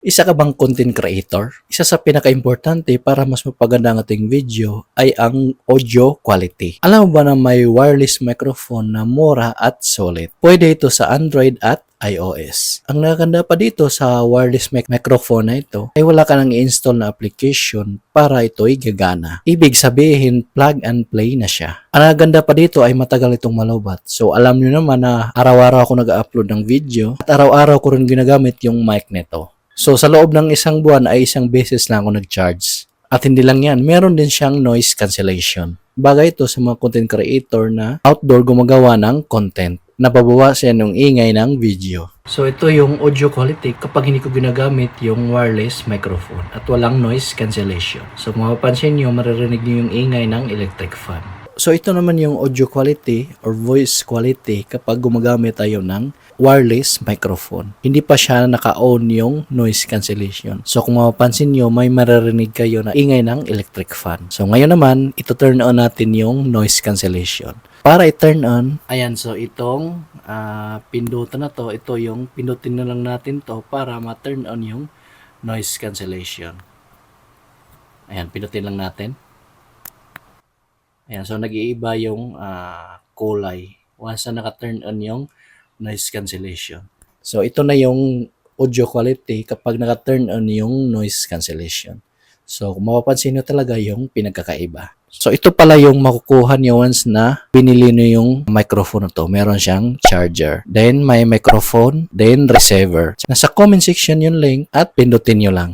Isa ka bang content creator? Isa sa pinaka-importante para mas mapaganda ang ating video ay ang audio quality. Alam mo ba na may wireless microphone na mura at solid? Pwede ito sa Android at iOS. Ang nakaganda pa dito sa wireless mic- microphone na ito ay wala ka nang i-install na application para ito'y gagana. Ibig sabihin, plug and play na siya. Ang nakaganda pa dito ay matagal itong malubat. So alam nyo naman na araw-araw ako nag-upload ng video at araw-araw ko rin ginagamit yung mic nito. So sa loob ng isang buwan ay isang beses lang ako nag-charge. At hindi lang yan, meron din siyang noise cancellation. Bagay ito sa mga content creator na outdoor gumagawa ng content. Nababawasan yung ingay ng video. So ito yung audio quality kapag hindi ko ginagamit yung wireless microphone at walang noise cancellation. So mapapansin nyo, maririnig nyo yung ingay ng electric fan. So ito naman yung audio quality or voice quality kapag gumagamit tayo ng wireless microphone. Hindi pa siya naka-on yung noise cancellation. So kung mapapansin nyo, may maririnig kayo na ingay ng electric fan. So ngayon naman, ito turn on natin yung noise cancellation. Para i-turn on, ayan, so itong ah, pindutan na to, ito yung pindutin na lang natin to para ma-turn on yung noise cancellation. Ayan, pindutin lang natin. Ayan, so nag-iiba yung ah, kulay once na naka-turn on yung noise cancellation. So ito na yung audio quality kapag naka-turn on yung noise cancellation. So mapapansin nyo talaga yung pinagkakaiba. So ito pala yung makukuha nyo once na binili nyo yung microphone to. Meron siyang charger. Then may microphone, then receiver. Nasa comment section yung link at pindutin nyo lang.